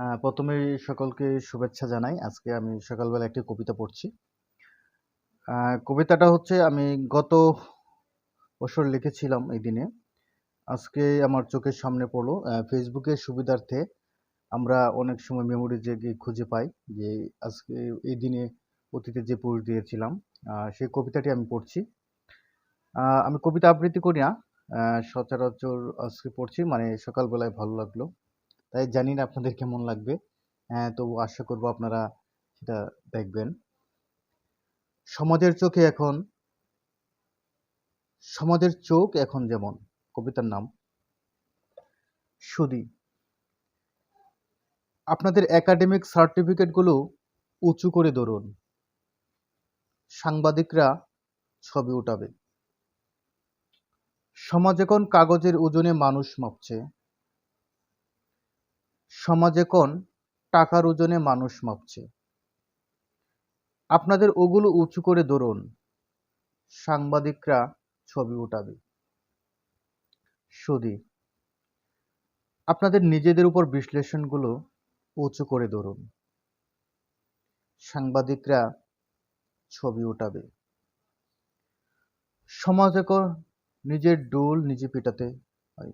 আ প্রথমেই সকলকে শুভেচ্ছা জানাই। আজকে আমি সকালবেলা একটি কবিতা পড়ছি। কবিতাটা হচ্ছে, আমি গত বছর লিখেছিলাম এই দিনে। আজকে আমার চোখের সামনে পড়ল। ফেসবুকের সুবিধার্থে আমরা অনেক সময় মেমোরিজে গিয়ে খুঁজে পাই যে আজকে এই দিনে অতীতে যে পোস্ট দিয়েছিলাম সেই কবিতাটি আমি পড়ছি। আমি কবিতা আবৃত্তি করি না। সচরাচর আজকে পড়ছি মানে সকালবেলায় ভালো লাগল। তাই জানি না আপনাদের কেমন লাগবে। অ্যা তবু আশা করব আপনারা সেটা দেখবেন। সমাজের চোখে এখন, সমাজের চোখ এখন যেমন, কবিতার নাম। সুধী আপনাদের একাডেমিক সার্টিফিকেটগুলো উঁচু করে ধরুন। সাংবাদিকরা ছবি উঠাবে। সমাজ এখন কাগজের ওজনে মানুষ মাপছে। সমাজ এখন টাকার ওজনে মানুষ মাপছে। আপনাদের ওগুলো উঁচু করে ধরুন। সাংবাদিকরা ছবি উঠাবে। সুধী, আপনাদের নিজেদের উপর বিশ্লেষণগুলো উঁচু করে ধরুন। সাংবাদিকরা ছবি উঠাবে। সমাজ এখন নিজের ডোল নিজে পিটাতে হয়।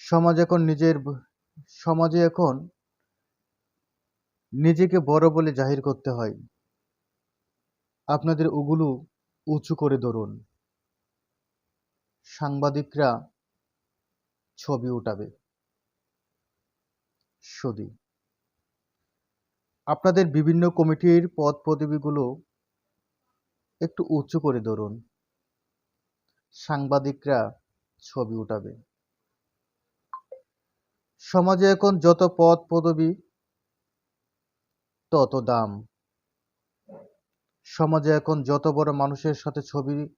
সমাজ এখন নিজের সমাজে এখন নিজেকে বড় বলে জাহির করতে হয়। আপনাদের ওগুলো উঁচু করে ধরুন। সাংবাদিকরা ছবি উঠাবে। সুধী আপনাদের বিভিন্ন কমিটির পদ-পদবীগুলো একটু উঁচু করে ধরুন। সাংবাদিকরা ছবি উঠাবে। সমাজে এখন যত পদ-পদবী তত দাম। সমাজে এখন যত বড় মানুষের সাথে ছবি,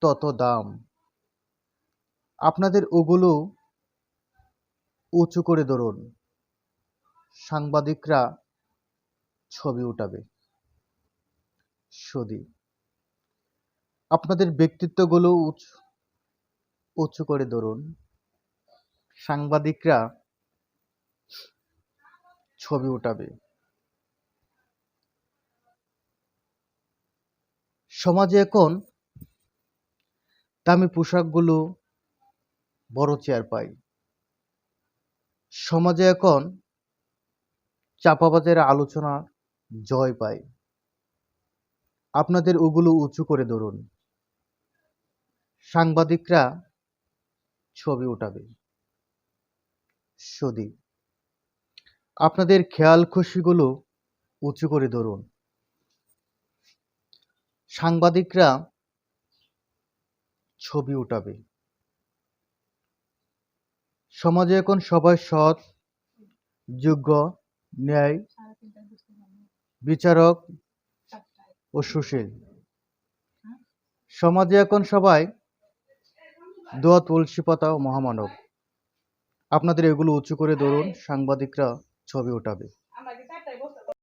তত দাম। আপনাদের ওগুলো উঁচু করে ধরুন। সাংবাদিকরা ছবি উঠাবে। সুধী আপনাদের ব্যক্তিত্বগুলো উঁচু করে ধরুন। সাংবাদিকরা ছবি উঠাবে। সমাজে এখন দামি পোশাকগুলো বড় চেয়ার পায়। সমাজে এখন চাপাবাজের আলোচনা জয় পায়। আপনাদের ওগুলো উঁচু করে ধরুন। সাংবাদিকরা ছবি উঠাবে। সুধী আপনাদের খেয়াল খুশিগুলো উঁচু করে ধরুন। সাংবাদিকরা ছবি উঠাবে। সমাজে এখন সবাই সৎ, যোগ্য, ন্যায়, বিচারক ও সুশীল। সমাজে এখন সবাই দোয়া তুলসী পাতা ও মহামানব। আপনাদের এগুলো উঁচু করে ধরুন। সাংবাদিকরা ছবি উঠাবে।